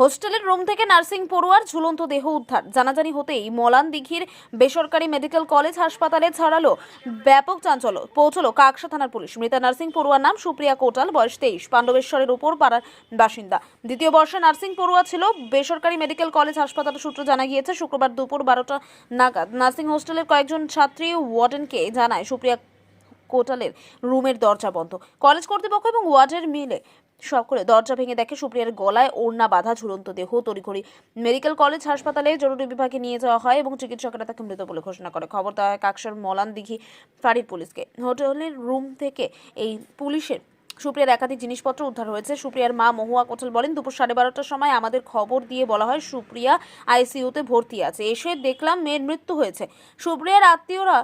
হোস্টেলের রুম থেকে নার্সিং পড়ুয়ার ঝুলন্ত দেহ উদ্ধার। জানাজানি হতেই মলান দিঘির বেসরকারি মেডিকেল কলেজ হাসপাতালে ছাড়ালো ব্যাপক চাঞ্চল্য। পৌঁছলো কাকসা থানার পুলিশ। মৃতা নার্সিং পড়ুয়ার নাম সুপ্রিয়া কোটাল, বয়স তেইশ। পাণ্ডবেশ্বরের উপর পাড়ার বাসিন্দা। দ্বিতীয় বর্ষে নার্সিং পড়ুয়া ছিল বেসরকারি মেডিকেল কলেজ হাসপাতাল সূত্র জানা গিয়েছে, শুক্রবার দুপুর বারোটা নাগাদ। নার্সিং হোস্টেলের কয়েকজন ছাত্রী ওয়ার্ডেনকে জানায় সুপ্রিয়া কোটালের রুমের দরজা বন্ধ। কলেজ কর্তৃপক্ষ এবং ওয়ার্ডের মিলে সকলে দরজা ভেঙে দেখে সুপ্রিয়ার গলায় ওড়না বাঁধা ঝুলন্ত দেহ তড়িঘড়ি। মেডিকেল কলেজ, হাসপাতালে জরুরি বিভাগে নিয়ে যাওয়া হয় এবং চিকিৎসকেরা তাকে মৃত বলে ঘোষণা করে। খবর দেওয়া হয় কাকসার মলান দিঘি ফাঁড়ির পুলিশকে। হোটেলের রুম থেকে এই পুলিশের সুপ্রিয়ার একাধিক জিনিসপত্র উদ্ধার হয়েছে। সুপ্রিয়ার মা মহুয়া কোটাল বলেন, দুপুর সাড়ে বারোটার সময় আমাদের খবর দিয়ে বলা হয়, সুপ্রিয়া আইসিইউতে ভর্তি আছে। এসে দেখলাম মেয়ের মৃত্যু হয়েছে। সুপ্রিয়ার আত্মীয়রা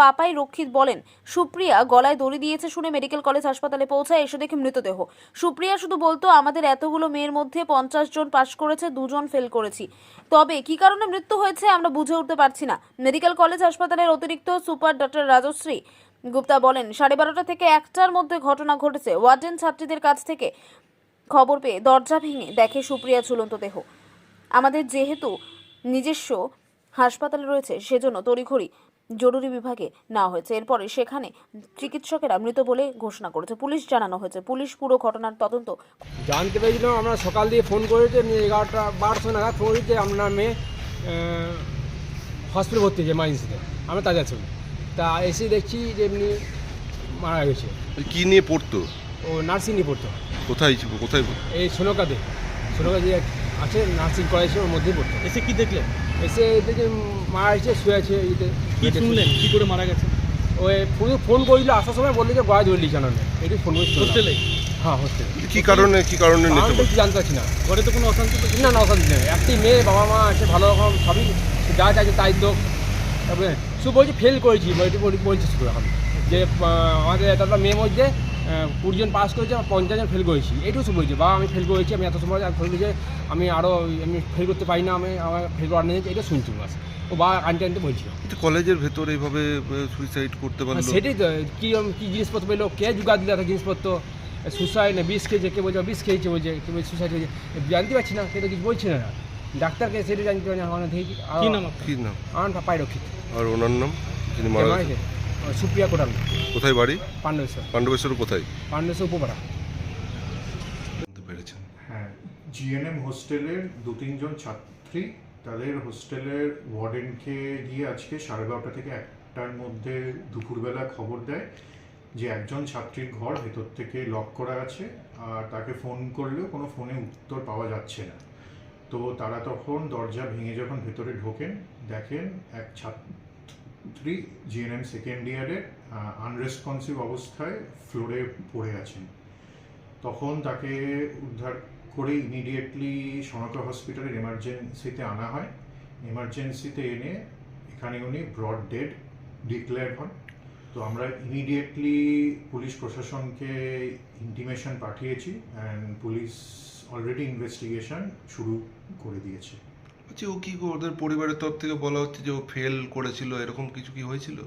পাপাই রক্ষিত বলেন, সুপ্রিয়া গলায় দড়ি দিয়েছে শুনে মেডিকেল কলেজ হাসপাতালে পৌঁছায়, এসে দেখে মৃতদেহ। সুপ্রিয়া শুধু বলতো, আমাদের এতগুলো মেয়ের মধ্যে পঞ্চাশ জন পাশ করেছে, দুজন ফেল করেছি। তবে কি কারণে মৃত্যু হয়েছে আমরা বুঝে উঠতে পারছি না। মেডিকেল কলেজ হাসপাতালের অতিরিক্ত সুপার ডক্টর রাজশ্রী গুপ্তা বলেন, সাড়ে বারোটা থেকে একটার মধ্যে ঘটনা ঘটেছে। ওয়ার্ডেন ছাত্রীদের কাছ থেকে খবর পেয়ে দরজা ভেঙে দেখে সুপ্রিয়া ঝুলন্ত দেহ। আমাদের যেহেতু নিজস্ব হাসপাতালে রয়েছে সেজন্য তড়িঘড়ি জরুরি বিভাগে নেওয়া হয়েছে। এরপরে সেখানে চিকিৎসকেরা মৃত বলে ঘোষণা করেছে। পুলিশ জানানো হয়েছে। পুলিশ পুরো ঘটনার তদন্ত জানতে পেরেছিলাম আমরা সকাল দিয়ে ফোন করেছে এগারোটা বারোশো নাগাদ ফোন করেছে আপনার মেয়ে হসপিটাল ভর্তি হয়েছে মাইন্সিতে আমরা তাজা ছবি তা এসে দেখছি যে এমনি মারা গেছে। কী নিয়ে পড়তো? ও নার্সিং নিয়ে পড়তো। কোথায় ছিল? কোথায়? এই সোনকাতে সোনকা যে আছে নার্সিং কলেজের মধ্যেই পড়তো। এসে কি দেখলেন? এসে দেখে মারা গেছে শুয়ে আছে ইতে কি শুনলেন? কি করে মারা গেছে? ওই ফোন ফোন করেছিল আসার সময় বলল যে গড়া ধরে লিখে আনানো এটি ফোন করেছিল হোস্টেলে? হ্যাঁ হোস্টেলে। কি কারণে কি কারণে নিতে কিছু জানতে পারছি না। ঘরে তো কোনো অশান্তি তো? না না অশান্তি নেই। একটি মেয়ে বাবা মা আছে ভালো রকম সবই যা চাইছে তাই তো। তারপরে শুধু বলছি ফেল করেছি। বলছি বলি- বলছি শুধু এখন। যে আমাদের একটা মেয়ে মধ্যে কুড়ি জন পাস করেছে আর পঞ্চাশ জন ফেল করেছি। এইটুকু শুধু বলছি বাবা আমি ফেল করেছি আমি এত সময় ফেল করেছি আমি আরও আমি ফেল করতে পারি না আমি আমার ফেল করার নেই এটা শুনছি বাস। ও বা আনতে আনতে বলছিল। কলেজের ভেতরে এইভাবে সুইসাইড করতে পারল? সেটাই তো কী কী জিনিসপত্র পেল কে জুগা দিল একটা জিনিসপত্র? সুসাইড না বিষ খেয়েছে কে বলছে বিষ খেয়েছে বলছে কে বলছে সুসাইড হয়েছে? জানতে পারছি না কেউ তো কিছু বলছে না ডাক্তারকে সেটা জানতে পারছি না আমার দেখি। কি নাম? কি আমার আর ওনার নাম? যিনি মারা গেছে সুপ্রিয়া কোটাল কোথায় বাড়ি? পাণ্ডবেশ্বর। পাণ্ডবেশ্বর কোথায়? পাণ্ডবেশ্বর উপপাড়া। পেরেছেন। হ্যাঁ জিএনএম হোস্টেলের দু তিনজন ছাত্রী তাদের হোস্টেলের ওয়ার্ডেনকে গিয়ে আজকে সাড়ে বারোটা থেকে একটার মধ্যে দুপুরবেলা খবর দেয় যে একজন ছাত্রীর ঘর ভেতর থেকে লক করা আছে আর তাকে ফোন করলেও কোনো ফোনে উত্তর পাওয়া যাচ্ছে না। তো তারা তখন দরজা ভেঙে যখন ভেতরে ঢোকেন দেখেন এক ছাত্রী জিএনএম সেকেন্ড ইয়ারের আনরেসপন্সিভ অবস্থায় ফ্লোরে পড়ে আছেন। তখন তাকে উদ্ধার করে ইমিডিয়েটলি সনকা হসপিটালের এমার্জেন্সিতে আনা হয়। এমার্জেন্সিতে এনে এখানে উনি ব্রড ডেড ডিক্লেয়ার হন। তো আমরা ইমিডিয়েটলি পুলিশ প্রশাসনকে ইন্টিমেশন পাঠিয়েছি অ্যান্ড পুলিশ অলরেডি ইনভেস্টিগেশন শুরু করে দিয়েছে। আচ্ছা ও কি ওদের পরিবারের তরফ থেকে বলা হচ্ছে যে ও ফেল করেছিল এরকম কিছু কি হয়েছিল?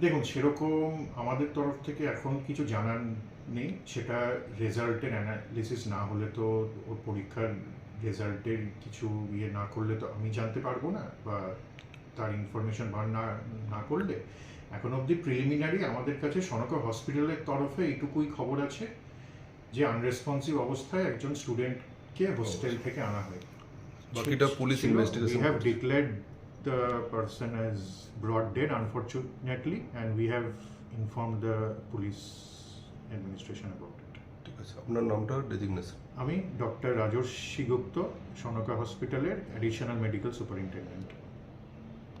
দেখুন সেরকম আমাদের তরফ থেকে এখন কিছু জানার নেই। সেটা রেজাল্টের অ্যানালিসিস না হলে তো ওর পরীক্ষার রেজাল্টের কিছু ইয়ে না করলে তো আমি জানতে পারব না বা তার ইনফরমেশন বার না না করলে। এখন অবধি প্রিলিমিনারি আমাদের কাছে সনকা হসপিটালের তরফে এইটুকুই খবর আছে যে আনরেসপন্সিভ অবস্থায় একজন স্টুডেন্টকে হোস্টেল থেকে আনা হয় বাকিটা police We investigation have declared the person as brought dead, unfortunately, and we have informed the police administration about it. ঠিক আছে আপনার নামটা ডেজিগনেশন আমি ডক্টর রাজর্ষি গুপ্ত সনকা হসপিটালের অ্যাডিশনাল মেডিকেল সুপারিনটেন্ডেন্ট